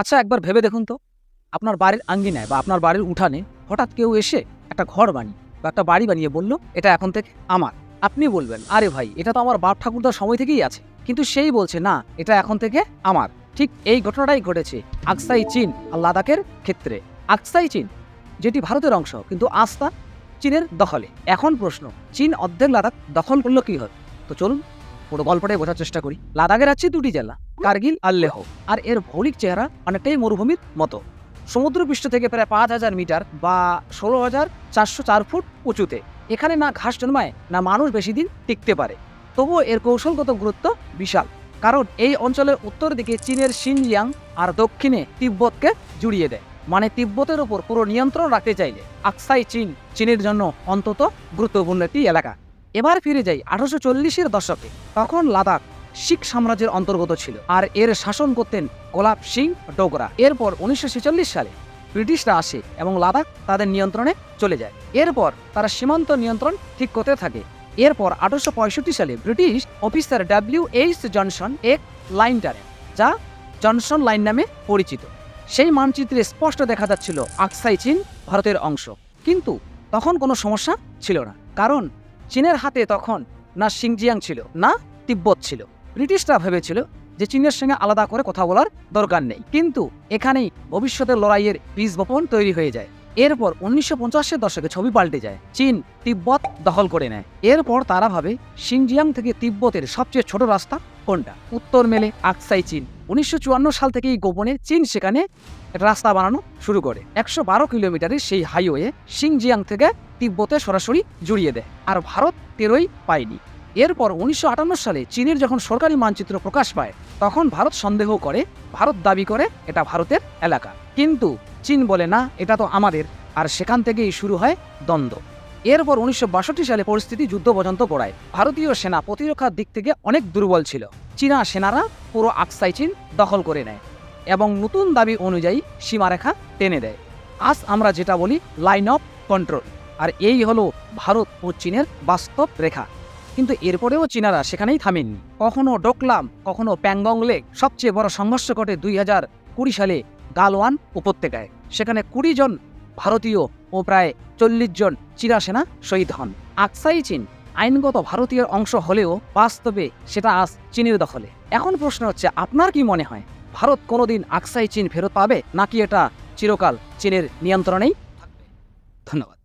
আচ্ছা একবার ভেবে দেখুন তো। আপনার বাড়ির আঙ্গিনায় বা আপনার বাড়ির উঠানে হঠাৎ কেউ এসে একটা ঘর বানিয়ে বা একটা বাড়ি বানিয়ে বলল, এটা এখন থেকে আমার। আপনি বলবেন, আরে ভাই, এটা তো আমার বাপ ঠাকুরদার সময় থেকেই আছে। কিন্তু সেই বলছে, না, এটা এখন থেকে আমার। ঠিক এই ঘটনাটাই ঘটেছে আকসাই চীন আর লাদাখের ক্ষেত্রে। আকসাই চীন, যেটি ভারতের অংশ, কিন্তু আস্থা চীনের দখলে। এখন প্রশ্ন, চীন অর্ধেক লাদাখ দখল করল কি হবে তো চলুন পুরো গল্পটাই বোঝার চেষ্টা করি। লাদাখের আছে দুটি জেলা, কার্গিল আর লেহ। আর এর ভৌলিক চেহারা অনেকটাই মরুভূমির মতো। সমুদ্রপৃষ্ঠ থেকে প্রায় পাঁচ হাজার মিটার বা ষোলো হাজার চারশো চার ফুট উঁচুতে। এখানে না ঘাস জন্মায়, না মানুষ বেশি দিন টিকতে পারে। তবুও এর কৌশলগত গুরুত্ব বিশাল। কারণ এই অঞ্চলের উত্তর দিকে চীনের সিনজিয়াং আর দক্ষিণে তিব্বতকে জুড়িয়ে দেয়। মানে তিব্বতের ওপর পুরো নিয়ন্ত্রণ রাখতে চাইলে আকসাই চীন, চীনের জন্য অন্তত গুরুত্বপূর্ণ একটি এলাকা। এবার ফিরে যাই আঠারোশো চল্লিশের দশকে। তখন লাদাখ শিখ সাম্রাজ্যের অন্তর্গত ছিল আর এর শাসন করতেন গোলাপ সিং ডোগরা। এরপর উনিশশো ছেচল্লিশ সালে ব্রিটিশরা আসে এবং লাদাখ তাদের নিয়ন্ত্রণে চলে যায়। এরপর তারা সীমান্ত নিয়ন্ত্রণ ঠিক করতে থাকে। এরপর আঠারোশো পঁয়ষট্টি সালে British officer W H Johnson এক লাইন টানেন যা জনসন লাইন নামে পরিচিত। সেই মানচিত্রে স্পষ্ট দেখা যাচ্ছিল আকসাই চীন ভারতের অংশ। কিন্তু তখন কোনো সমস্যা ছিল না। কারণ চীনের হাতে তখন না সিংজিয়াং ছিল, না তিব্বত ছিল। ব্রিটিশরা ভেবেছিল যে চীনের সঙ্গে আলাদা করে কথা বলার দরকার নেই। কিন্তু এখানেই ভবিষ্যতের লড়াইয়ের বীজ বপন তৈরি হয়ে যায়। এরপর উনিশশো পঞ্চাশের দশকে ছবি পাল্টে যায়। চীন তিব্বত দখল করে নেয়। এরপর তারা ভাবে সিংজিয়াং থেকে তিব্বতের সবচেয়ে ছোট রাস্তা কোনটা উত্তর মেলে আকসাই চীন। উনিশশো চুয়ান্ন সাল থেকেই গোপনে চীন সেখানে রাস্তা বানানো শুরু করে। একশো বারো কিলোমিটারের সেই হাইওয়ে সিংজিয়াং থেকে তিব্বতে সরাসরি জুড়িয়ে দেয় আর ভারত তেরোই পায়নি। এরপর উনিশশো আটান্ন সালে চীনের যখন সরকারি মানচিত্র প্রকাশ পায়, তখন ভারত সন্দেহ করে, ভারত দাবি করে এটা ভারতের এলাকা। কিন্তু চীন বলে, না, এটা তো আমাদের। আর সেখান থেকেই শুরু হয় দ্বন্দ্ব। এরপর উনিশশো বাষট্টি সালে পরিস্থিতি যুদ্ধ পর্যন্ত গড়ায়। ভারতীয় সেনা প্রতিরক্ষার দিক থেকে অনেক দুর্বল ছিল। চীনা সেনারা পুরো আকসাই চীন দখল করে নেয় এবং নতুন দাবি অনুযায়ী সীমারেখা টেনে দেয়। আজ আমরা যেটা বলি লাইন অফ কন্ট্রোল আর এই হলো ভারত ও চীনের বাস্তব রেখা। কিন্তু এরপরেও চীনারা সেখানেই থামেননি। কখনো ডোকলাম, কখনো প্যাংগং লেক সবচেয়ে বড় সংঘর্ষ ঘটে দুই হাজার কুড়ি সালে গালওয়ান উপত্যকায়। সেখানে কুড়ি জন ভারতীয় ও প্রায় চল্লিশ জন চীনা সেনা শহীদ হন। আকসাই চীন আইনগত ভারতীয় অংশ হলেও বাস্তবে সেটা আজ চীনের দখলে। এখন প্রশ্ন হচ্ছে, আপনার কি মনে হয়, ভারত কোনোদিন আকসাই চীন ফেরত পাবে, নাকি এটা চিরকাল চীনের নিয়ন্ত্রণেই থাকবে? ধন্যবাদ।